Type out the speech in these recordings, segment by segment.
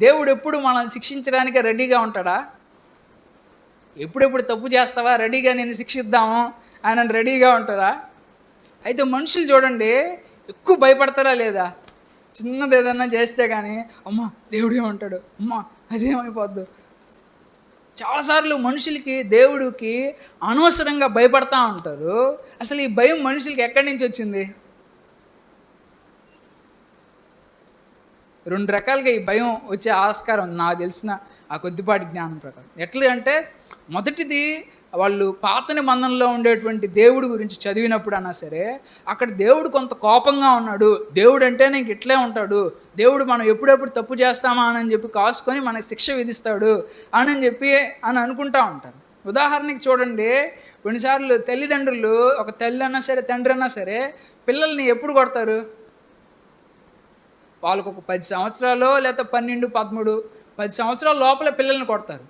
దేవుడు ఎప్పుడు మనల్ని శిక్షించడానికి రెడీగా ఉంటాడా? ఎప్పుడెప్పుడు తప్పు చేస్తావా? రెడీగా నేను శిక్షిద్దాము ఆయన రెడీగా ఉంటారా? అయితే మనుషులు చూడండి ఎక్కువ భయపడతారా లేదా? చిన్నది ఏదన్నా చేస్తే కానీ అమ్మ దేవుడే ఉంటాడు అమ్మ అదేమైపోద్దు. చాలాసార్లు మనుషులకి దేవుడికి అనవసరంగా భయపడతా ఉంటారు. అసలు ఈ భయం మనుషులకి ఎక్కడి నుంచి వచ్చింది? రెండు రకాలుగా ఈ భయం వచ్చే ఆస్కారం నాకు తెలిసిన ఆ కొద్దిపాటి జ్ఞానం ప్రకారం. ఎట్లా అంటే మొదటిది వాళ్ళు పాత నిబంధనలో ఉండేటువంటి దేవుడి గురించి చదివినప్పుడు అన్నా సరే అక్కడ దేవుడు కొంత కోపంగా ఉన్నాడు. దేవుడు అంటే నీకు ఇట్లే ఉంటాడు. దేవుడు మనం ఎప్పుడెప్పుడు తప్పు చేస్తామా అని చెప్పి కాసుకొని మనకి శిక్ష విధిస్తాడు అని చెప్పి అని అనుకుంటా ఉంటారు. ఉదాహరణకి చూడండి కొన్నిసార్లు తల్లిదండ్రులు ఒక తల్లి అన్నా సరే తండ్రి అన్నా సరే పిల్లల్ని ఎప్పుడు కొడతారు? వాళ్ళకు ఒక పది సంవత్సరాలు లేకపోతే పన్నెండు పదమూడు పది సంవత్సరాల లోపల పిల్లల్ని కొడతారు.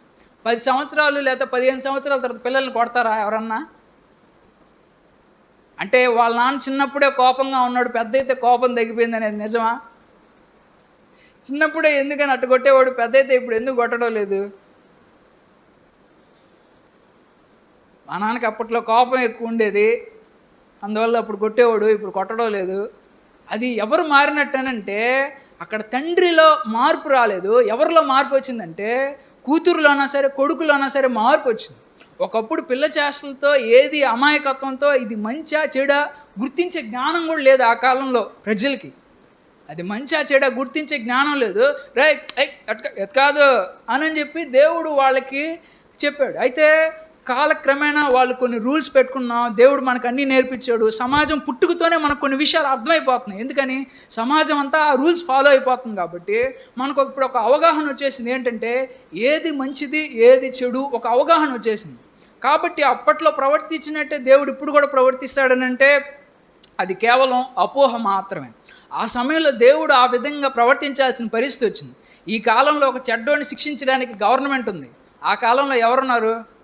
పది సంవత్సరాలు లేకపోతే పదిహేను సంవత్సరాల తర్వాత పిల్లల్ని కొడతారా ఎవరన్నా? అంటే వాళ్ళ నాన్న చిన్నప్పుడే కోపంగా ఉన్నాడు పెద్ద అయితే కోపం తగ్గిపోయింది అనేది నిజమా? చిన్నప్పుడే ఎందుకని అట్టు కొట్టేవాడు పెద్ద అయితే ఇప్పుడు ఎందుకు కొట్టడం లేదు? మా నాన్నకి అప్పట్లో కోపం ఎక్కువ ఉండేది. అందువల్ల అప్పుడు కొట్టేవాడు ఇప్పుడు కొట్టడం లేదు. అది ఎవరు మారినట్టనంటే అక్కడ తండ్రిలో మార్పు రాలేదు. ఎవరిలో మార్పు వచ్చిందంటే కూతురులోనా సరే కొడుకులోనా సరే మార్పు వచ్చింది. ఒకప్పుడు పిల్ల చేష్టలతో ఏది అమాయకత్వంతో ఇది మంచా చెడా గుర్తించే జ్ఞానం కూడా లేదు ఆ కాలంలో ప్రజలకి. అది మంచా చెడ గుర్తించే జ్ఞానం లేదు. రైట్ ఎట్ కాదు అని చెప్పి దేవుడు వాళ్ళకి చెప్పాడు. అయితే కాలక్రమేణా వాళ్ళు కొన్ని రూల్స్ పెట్టుకున్నాం. దేవుడు మనకు అన్నీ నేర్పించాడు. సమాజం పుట్టుకతోనే మనకు కొన్ని విషయాలు అర్థమైపోతున్నాయి. ఎందుకని? సమాజం అంతా ఆ రూల్స్ ఫాలో అయిపోతుంది కాబట్టి మనకు ఇప్పుడు ఒక అవగాహన వచ్చేసింది. ఏంటంటే ఏది మంచిది ఏది చెడు ఒక అవగాహన వచ్చేసింది. కాబట్టి అప్పట్లో ప్రవర్తించినట్టే దేవుడు ఇప్పుడు కూడా ప్రవర్తిస్తాడనంటే అది కేవలం అపోహ మాత్రమే. ఆ సమయంలో దేవుడు ఆ విధంగా ప్రవర్తించాల్సిన పరిస్థితి వచ్చింది. ఈ కాలంలో ఒక చెడ్డోని శిక్షించడానికి గవర్నమెంట్ ఉంది. ఆ కాలంలో ఎవరున్నారు?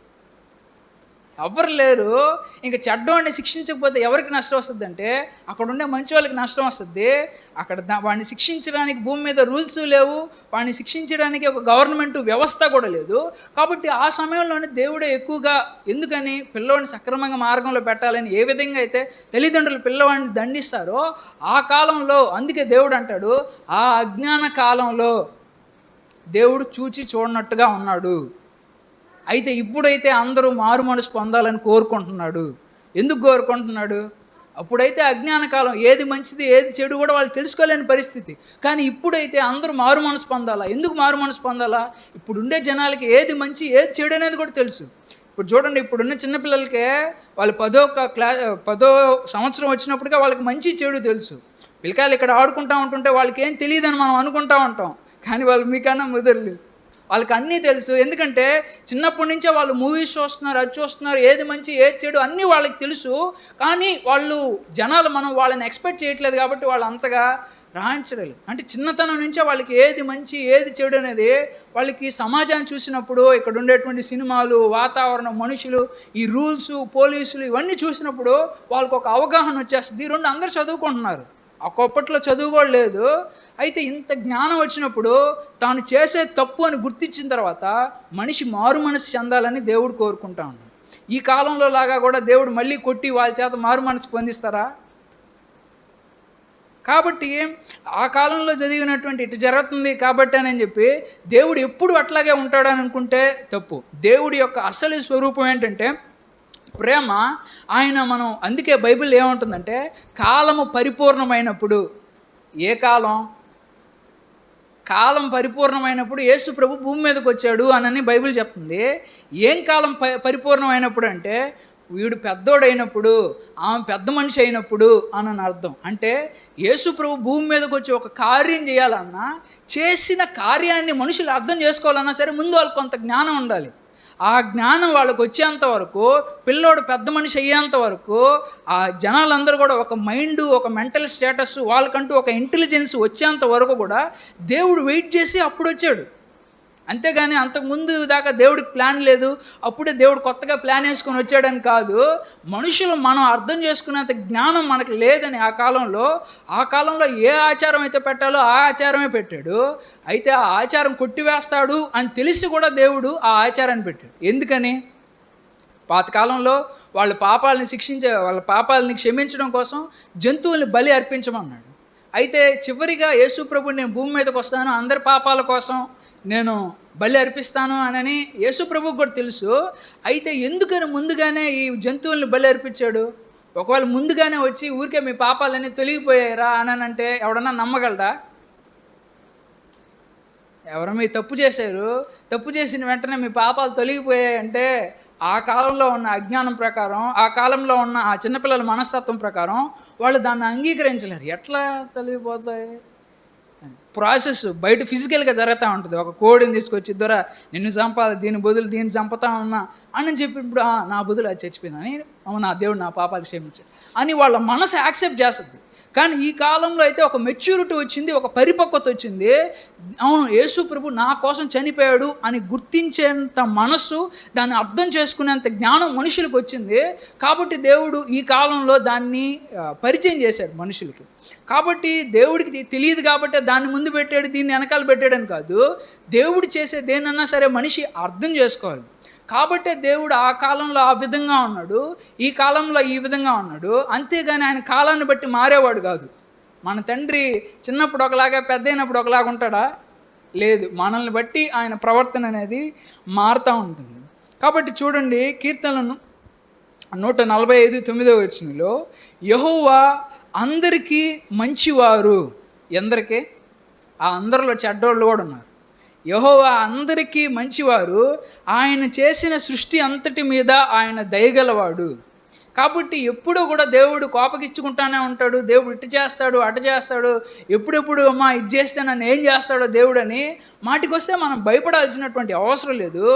ఎవ్వరు లేరు. ఇంకా చెడ్డవాడిని శిక్షించకపోతే ఎవరికి నష్టం వస్తుంది అంటే అక్కడ ఉండే మంచి వాళ్ళకి నష్టం వస్తుంది. అక్కడ వాడిని శిక్షించడానికి భూమి మీద రూల్స్ లేవు. వాడిని శిక్షించడానికి ఒక గవర్నమెంట్ వ్యవస్థ కూడా లేదు. కాబట్టి ఆ సమయంలోనే దేవుడే ఎక్కువగా ఎందుకని పిల్లవాడిని సక్రమంగా మార్గంలో పెట్టాలని ఏ విధంగా అయితే తల్లిదండ్రులు పిల్లవాడిని దండిస్తారో ఆ కాలంలో అందుకే దేవుడు అంటాడు ఆ అజ్ఞాన కాలంలో దేవుడు చూచి చూడనట్టుగా ఉన్నాడు. అయితే ఇప్పుడైతే అందరూ మారు మనసు పొందాలని కోరుకుంటున్నాడు. ఎందుకు కోరుకుంటున్నాడు? అప్పుడైతే అజ్ఞాన కాలం ఏది మంచిది ఏది చెడు కూడా వాళ్ళు తెలుసుకోలేని పరిస్థితి. కానీ ఇప్పుడైతే అందరూ మారు మనసు పొందాలా? ఎందుకు మారు మనసు పొందాలా? ఇప్పుడు ఉండే జనాలకి ఏది మంచి ఏది చెడు అనేది కూడా తెలుసు. ఇప్పుడు చూడండి ఇప్పుడున్న చిన్నపిల్లలకే వాళ్ళు పదో క్లా పదో సంవత్సరం వచ్చినప్పటికే వాళ్ళకి మంచి చెడు తెలుసు. పిల్లకాయలు ఇక్కడ ఆడుకుంటా ఉంటుంటే వాళ్ళకి ఏం తెలియదని మనం అనుకుంటా ఉంటాం. కానీ వాళ్ళు మీకన్నా ముదరలు వాళ్ళకి అన్నీ తెలుసు. ఎందుకంటే చిన్నప్పటి నుంచే వాళ్ళు మూవీస్ చూస్తున్నారు అది చూస్తున్నారు ఏది మంచి ఏది చెడు అన్నీ వాళ్ళకి తెలుసు. కానీ వాళ్ళు జనాలు మనం వాళ్ళని ఎక్స్పెక్ట్ చేయట్లేదు కాబట్టి వాళ్ళు అంతగా రాయించలేదు. అంటే చిన్నతనం నుంచే వాళ్ళకి ఏది మంచి ఏది చెడు అనేది వాళ్ళకి సమాజాన్ని చూసినప్పుడు ఇక్కడ ఉండేటువంటి సినిమాలు వాతావరణం మనుషులు ఈ రూల్స్ పోలీసులు ఇవన్నీ చూసినప్పుడు వాళ్ళకు ఒక అవగాహన వచ్చేస్తుంది. రెండు అందరూ చదువుకుంటున్నారు. ఒకప్పట్లో చదువు కూడా లేదు. అయితే ఇంత జ్ఞానం వచ్చినప్పుడు తాను చేసే తప్పు అని గుర్తించిన తర్వాత మనిషి మారు మనసు చెందాలని దేవుడు కోరుకుంటా ఉన్నాడు. ఈ కాలంలో లాగా కూడా దేవుడు మళ్ళీ కొట్టి వాళ్ళ చేత మారు మనసు పొందిస్తారా? కాబట్టి ఆ కాలంలో జరిగినటువంటి ఇటు జరుగుతుంది కాబట్టి అని చెప్పి దేవుడు ఎప్పుడు అట్లాగే ఉంటాడని అనుకుంటే తప్పు. దేవుడి యొక్క అసలు స్వరూపం ఏంటంటే ప్రేమ ఆయన మనం అందుకే బైబిల్ ఏముంటుందంటే కాలము పరిపూర్ణమైనప్పుడు ఏ కాలం? కాలం పరిపూర్ణమైనప్పుడు యేసు ప్రభు భూమి మీదకి వచ్చాడు అనని బైబిల్ చెప్తుంది. ఏం కాలం ప పరిపూర్ణమైనప్పుడు అంటే వీడు పెద్దోడైనప్పుడు ఆమె పెద్ద మనిషి అయినప్పుడు అని అర్థం. అంటే యేసు ప్రభు భూమి మీదకి వచ్చి ఒక కార్యం చేయాలన్నా చేసిన కార్యాన్ని మనుషులు అర్థం చేసుకోవాలన్నా సరే ముందు వాళ్ళకి కొంత జ్ఞానం ఉండాలి. ఆ జ్ఞానం వాళ్ళకు వచ్చేంత వరకు పిల్లోడు పెద్ద మనిషి అయ్యేంత వరకు ఆ జనాలందరూ కూడా ఒక మైండ్ ఒక మెంటల్ స్టేటస్ వాళ్ళకంటూ ఒక ఇంటెలిజెన్స్ వచ్చేంత వరకు కూడా దేవుడు వెయిట్ చేసి అప్పుడు వచ్చాడు. అంతేగాని అంతకుముందు దాకా దేవుడికి ప్లాన్ లేదు అప్పుడే దేవుడు కొత్తగా ప్లాన్ వేసుకొని వచ్చాడని కాదు. మనుషులు మనం అర్థం చేసుకునేంత జ్ఞానం మనకు లేదని ఆ కాలంలో ఆ కాలంలో ఏ ఆచారం అయితే పెట్టాలో ఆ ఆచారమే పెట్టాడు. అయితే ఆ ఆచారం కొట్టివేస్తాడు అని తెలిసి కూడా దేవుడు ఆ ఆచారాన్ని పెట్టాడు. ఎందుకని? పాతకాలంలో వాళ్ళ పాపాలని శిక్షించే వాళ్ళ పాపాలని క్షమించడం కోసం జంతువుల్ని బలి అర్పించమన్నాడు. అయితే చివరిగా యేసు ప్రభు నేను భూమి మీదకి వస్తాను అందరి పాపాల కోసం నేను బలి అర్పిస్తాను అనని యేసు ప్రభుకు కూడా తెలుసు. అయితే ఎందుకని ముందుగానే ఈ జంతువుల్ని బలి అర్పించాడు? ఒకవేళ ముందుగానే వచ్చి ఊరికే మీ పాపాలన్నీ తొలగిపోయారా అనంటే ఎవడన్నా నమ్మగలదా ఎవరో మీ తప్పు చేశారు. తప్పు చేసిన వెంటనే మీ పాపాలు తొలగిపోయాయి అంటే ఆ కాలంలో ఉన్న అజ్ఞానం ప్రకారం ఆ కాలంలో ఉన్న ఆ చిన్నపిల్లల మనస్తత్వం ప్రకారం వాళ్ళు దాన్ని అంగీకరించలేరు. ఎట్లా తొలగిపోతాయి? ప్రాసెస్ బయట ఫిజికల్గా జరుగుతూ ఉంటుంది. ఒక కోడిని తీసుకొచ్చి దొర నిన్ను చంపాలి దీని బదులు దీన్ని చంపుతా ఉన్నా అని చెప్పి ఇప్పుడు నా బదులు అది చచ్చిపోయింది అని అవునా దేవుడు నా పాపాలు క్షమించాడు అని వాళ్ళ మనసు యాక్సెప్ట్ చేస్తుంది. కానీ ఈ కాలంలో అయితే ఒక మెచ్యూరిటీ వచ్చింది ఒక పరిపక్వత వచ్చింది. అవును యేసు ప్రభు నా కోసం చనిపోయాడు అని గుర్తించేంత మనస్సు దాన్ని అర్థం చేసుకునేంత జ్ఞానం మనుషులకు వచ్చింది. కాబట్టి దేవుడు ఈ కాలంలో దాన్ని పరిచయం చేశాడు మనుషులకి. కాబట్టి దేవుడికి తెలియదు కాబట్టి దాన్ని ముందు పెట్టాడు దీన్ని వెనకాల పెట్టాడని కాదు. దేవుడు చేసే దేనన్నా సరే మనిషి అర్థం చేసుకోవాలి. కాబట్టే దేవుడు ఆ కాలంలో ఆ విధంగా ఉన్నాడు ఈ కాలంలో ఈ విధంగా ఉన్నాడు. అంతేగాని ఆయన కాలాన్ని బట్టి మారేవాడు కాదు. మన తండ్రి చిన్నప్పుడు ఒకలాగా పెద్ద అయినప్పుడు ఒకలాగా ఉంటాడా? లేదు. మనల్ని బట్టి ఆయన ప్రవర్తన అనేది మారుతూ ఉంటుంది. కాబట్టి చూడండి కీర్తనలను నూట నలభై ఐదు తొమ్మిదో వచ్చినలో యహోవా అందరికీ మంచివారు. ఎందరికీ? ఆ అందరిలో చెడ్డోళ్ళు కూడా ఉన్నారు. యహోవా అందరికీ మంచివారు. ఆయన చేసిన సృష్టి అంతటి మీద ఆయన దయగలవాడు. కాబట్టి ఎప్పుడూ కూడా దేవుడు కోపగిచ్చుకుంటానే ఉంటాడు. దేవుడు ఇటు చేస్తాడు అటు చేస్తాడు. ఎప్పుడెప్పుడు అమ్మా ఇది చేస్తే నన్ను ఏం చేస్తాడో దేవుడని మాటికొస్తే మనం భయపడాల్సినటువంటి అవసరం లేదు.